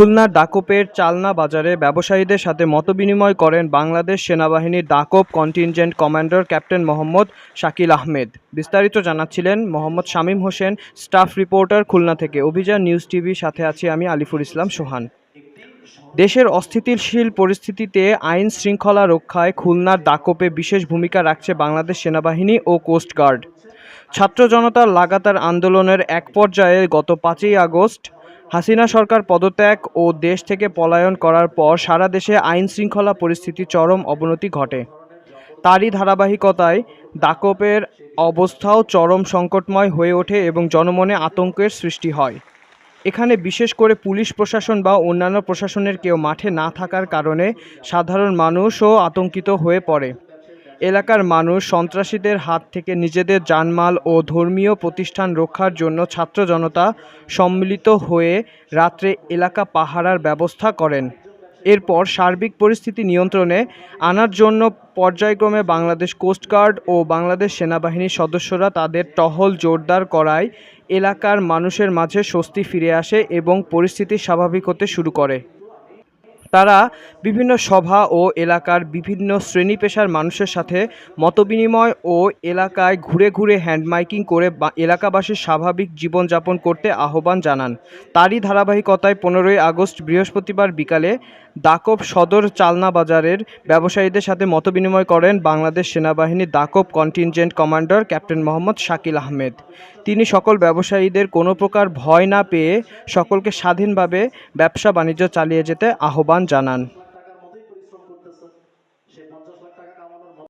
খুলনার ডাকোপের চালনা বাজারে ব্যবসায়ীদের সাথে মতবিনিময় করেন বাংলাদেশ সেনাবাহিনীর Dacope contingent commander captain Mohammad Shakil Ahmed. বিস্তারিত জানাচ্ছিলেন মোহাম্মদ শামীম হোসেন, স্টাফ রিপোর্টার খুলনা থেকে। অভিযান নিউজ টিভির সাথে আছি আমি আলিফুর ইসলাম সোহান। দেশের অস্থিতিশীল পরিস্থিতিতে আইন শৃঙ্খলা রক্ষায় খুলনার দাকোপে বিশেষ ভূমিকা রাখছে বাংলাদেশ সেনাবাহিনী ও কোস্টগার্ড ছাত্র জনতার লাগাতার আন্দোলনের এক পর্যায়ে গত পাঁচই আগস্ট হাসিনা সরকার পদত্যাগ ও দেশ থেকে পলায়ন করার পর সারা দেশে আইন শৃঙ্খলা পরিস্থিতি চরম অবনতি ঘটে। তারই ধারাবাহিকতায় দাকোপের অবস্থাও চরম সংকটময় হয়ে ওঠে এবং জনমনে আতঙ্কের সৃষ্টি হয়। এখানে বিশেষ করে পুলিশ প্রশাসন বা অন্যান্য প্রশাসনের কেউ মাঠে না থাকার কারণে সাধারণ মানুষও আতঙ্কিত হয়ে পড়ে। এলাকার মানুষ সন্ত্রাসীদের হাত থেকে নিজেদের জানমাল ও ধর্মীয় প্রতিষ্ঠান রক্ষার জন্য ছাত্র জনতা সম্মিলিত হয়ে রাত্রে এলাকা পাহারার ব্যবস্থা করেন। এরপর সার্বিক পরিস্থিতি নিয়ন্ত্রণে আনার জন্য পর্যায়ক্রমে বাংলাদেশ কোস্টগার্ড ও বাংলাদেশ সেনাবাহিনীর সদস্যরা তাদের টহল জোরদার করায় এলাকার মানুষের মাঝে স্বস্তি ফিরে আসে এবং পরিস্থিতি স্বাভাবিক হতে শুরু করে। তারা বিভিন্ন সভা ও এলাকার বিভিন্ন শ্রেণি পেশার মানুষের সাথে মতবিনিময় ও এলাকায় ঘুরে ঘুরে হ্যান্ড মাইকিং করে এলাকাবাসীর স্বাভাবিক জীবনযাপন করতে আহ্বান জানান। তারই ধারাবাহিকতায় পনেরোই আগস্ট বৃহস্পতিবার বিকালে দাকব সদর চালনা বাজারের ব্যবসায়ীদের সাথে মতবিনিময় করেন বাংলাদেশ সেনাবাহিনীর Dacope contingent commander captain Mohammad Shakil Ahmed. তিনি সকল ব্যবসায়ীদের কোনো প্রকার ভয় না পেয়ে সকলকে স্বাধীনভাবে ব্যবসা বাণিজ্য চালিয়ে যেতে আহ্বান জানান।